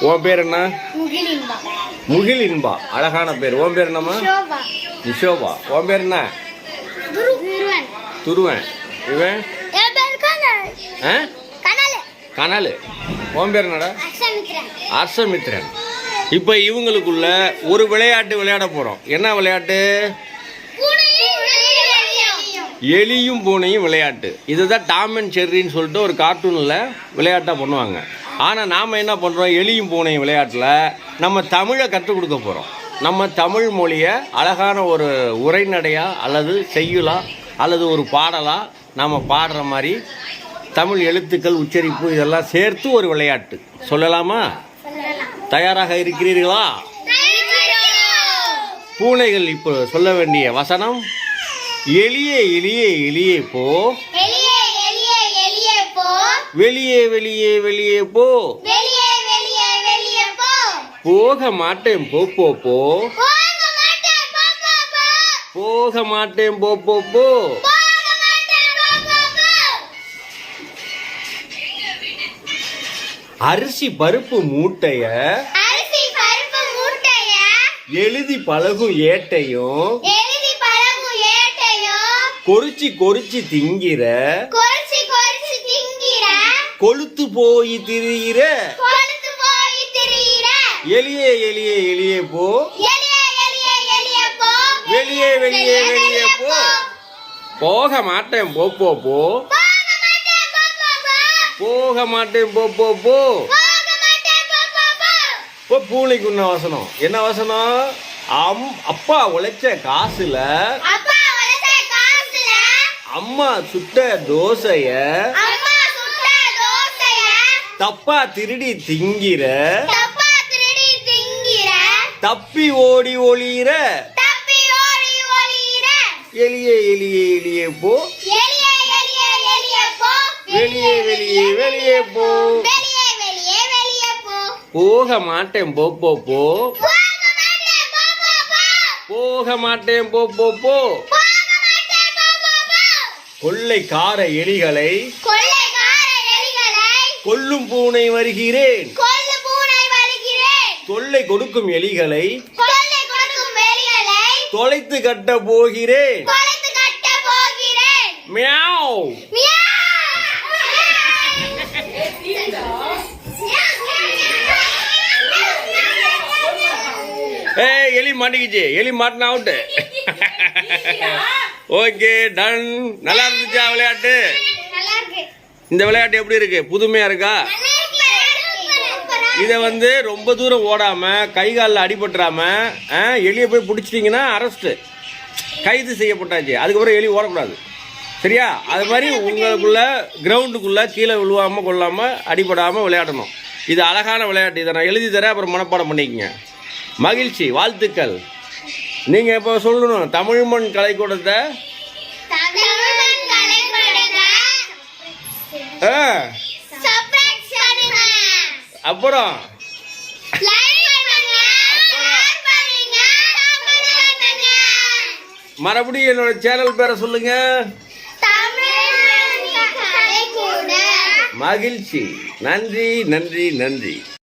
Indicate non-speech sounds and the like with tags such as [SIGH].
உன் பேர் என்ன? முகிலின்பா. முகில் இன்பா அழகான பேர். உன் பேர் என்னம்மா? ஷோபா நிஷோபா. உன் பேர் என்ன? துருவன். இவன்? கனல். உன் பேர் என்னடா? அர்ஷமித்ரன் இப்போ இவங்களுக்குள்ள ஒரு விளையாட்டு விளையாட போகிறோம் என்ன விளையாட்டு? எலியும். பூனையும் விளையாட்டு. இதுதான் டாம் அண்ட் செர்ரின்னு சொல்லிட்டு ஒரு கார்ட்டூனில் விளையாட்டாக பண்ணுவாங்க. ஆனால் நாம் என்ன பண்ணுறோம் எளியும் பூனையும் விளையாட்டில் நம்ம தமிழை கற்றுக் கொடுக்க போகிறோம் நம்ம தமிழ் மொழியை அழகான ஒரு உரைநடையாக அல்லது செய்யுளா அல்லது ஒரு பாடலாக நாம் பாடுற மாதிரி தமிழ் எழுத்துக்கள் உச்சரிப்பு இதெல்லாம் சேர்த்து ஒரு விளையாட்டு. சொல்லலாமா? தயாராக இருக்கிறீர்களா? பூனைகள் இப்போ சொல்ல வேண்டிய வசனம் எளிய எளிய எளிய போ எலியே எலியே எலியே போ வெளியே வெளியே வெளியே போ. போக மாட்டேன் போ போ போ. போக மாட்டேன் போ போ போ. அரிசி பருப்பு மூட்டைய. அரிசி பருப்பு மூட்டைய. எழுதி பழகும் ஏட்டையும். கொறிச்சி கொறிச்சி திங்கிற. கொளுத்து போய் திரியிற. எளிய எளிய எளிய போ. வெளியே வெளியே வெளியே போ. போக மாட்டேன் போ போ போ. போக மாட்டேன் போ போ போ. இப்போ பூனைக்கு உன்ன வசனம். என்ன வசனம்? அம் அப்பா உழைச்ச காசுல அம்மா சுட்ட தோசைய தப்பா திருடி திங்கிற. தப்பா ஓடி ஒளியிற. எளிய எளிய எளிய போ. வெளியே வெளியே வெளியே போ. போக மாட்டேன் போ போ போ. போக மாட்டேன் போ போ போ. கொள்ளைக்கார எலிகளை கொல்லும் பூனை வருகிறேன். கொல்லு பூனை வருகிறேன். தொல்லை கொடுக்கும் எலிகளை கொள்ளை கொடுக்கும் எலிகளை தொலைத்து கட்ட போகிறேன். கொலைத்து கட்ட போகிறேன். மியாவ். ஏய் எலி மாட்டிக்கிச்சு. எலி மாட்டினா அவுட்டு. [LAUGHS] ஓகே டன் நல்லா இருந்துச்சா விளையாட்டு? இந்த விளையாட்டு எப்படி இருக்கு? புதுமையா இருக்கா? இதை வந்து ரொம்ப தூரம் ஓடாம கை காலில் அடிபட்டுறாம ஆ, எலியை போய் பிடிச்சிட்டிங்கன்னா அரெஸ்ட்டு கைது செய்யப்பட்டாச்சு. அதுக்கப்புறம் எலி ஓடக்கூடாது. சரியா? அது மாதிரி உங்களுக்குள்ள கிரவுண்டுக்குள்ளே கீழே விழுவாமல் கொள்ளாமல் அடிபடாமல் விளையாடணும். இது அழகான விளையாட்டு. இதை நான் எழுதி தரேன் அப்புறம் மனப்பாடம் பண்ணிக்கங்க. மகிழ்ச்சி வாழ்த்துக்கள். நீங்கள் இப்போ சொல்லணும் தமிழ்மண் கலைக்கூடத்தை அப்புறம் மறுபடியும் என்னோட சேனல் பேரை சொல்லுங்க. மகிழ்ச்சி. நன்றி நன்றி நன்றி.